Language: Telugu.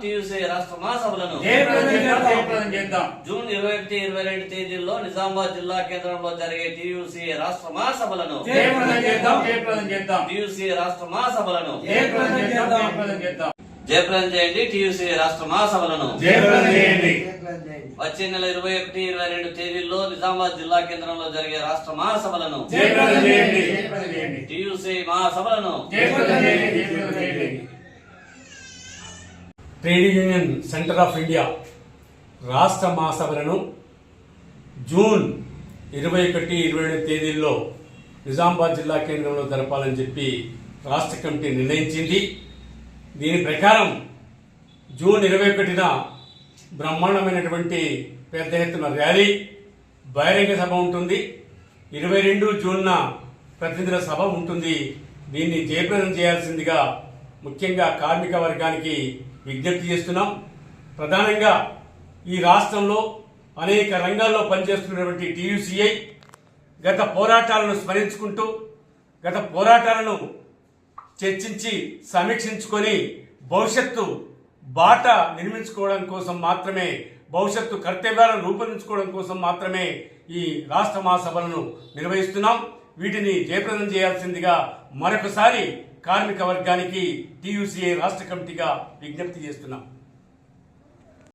టీయూసీ రాష్ట్ర మహాసభలను జూన్ ఇరవై ఒకటి ఇరవై రెండు తేదీల్లో నిజామాబాద్ జిల్లా కేంద్రంలో జరిగే టీయూసీ రాష్ట్ర మహాసభలను టీయూసీ రాష్ట్ర మహాసభలను జయప్రదం చేయండి. టీయూసీ రాష్ట్ర మహాసభలను వచ్చే నెల ఇరవై ఒకటి ఇరవై రెండు తేదీల్లో నిజామాబాద్ జిల్లా కేంద్రంలో జరిగే రాష్ట్ర మహాసభలను టీయూసీ మహాసభలను జయప్రదం చేయండి జయప్రదం చేయండి trade union centre of India రాష్ట్ర మహాసభలను జూన్ ఇరవై ఒకటి ఇరవై రెండు తేదీల్లో నిజామాబాద్ జిల్లా కేంద్రంలో జరపాలని చెప్పి రాష్ట్ర కమిటీ నిర్ణయించింది. దీని ప్రకారం జూన్ ఇరవై ఒకటిన బ్రహ్మాండమైనటువంటి పెద్ద ఎత్తున ర్యాలీ బహిరంగ సభ ఉంటుంది. ఇరవై రెండు జూన్న ప్రతినిధుల సభ ఉంటుంది. దీన్ని జయప్రదం చేయాల్సిందిగా ముఖ్యంగా కార్మిక వర్గానికి విజ్ఞప్తి చేస్తున్నాం. ప్రధానంగా ఈ రాష్ట్రంలో అనేక రంగాల్లో పనిచేస్తున్నటువంటి టీయూసీఐ గత పోరాటాలను స్మరించుకుంటూ గత పోరాటాలను చర్చించి సమీక్షించుకొని భవిష్యత్తు బాట నిర్మించుకోవడం కోసం మాత్రమే భవిష్యత్తు కర్తవ్యాలను రూపొందించుకోవడం కోసం మాత్రమే ఈ రాష్ట్ర మహాసభలను నిర్వహిస్తున్నాం. వీటిని జయప్రదం చేయాల్సిందిగా మరొకసారి కార్మిక వర్గానికి టీయూసీఏ రాష్ట్ర కమిటీగా విజ్ఞప్తి చేస్తున్నాం.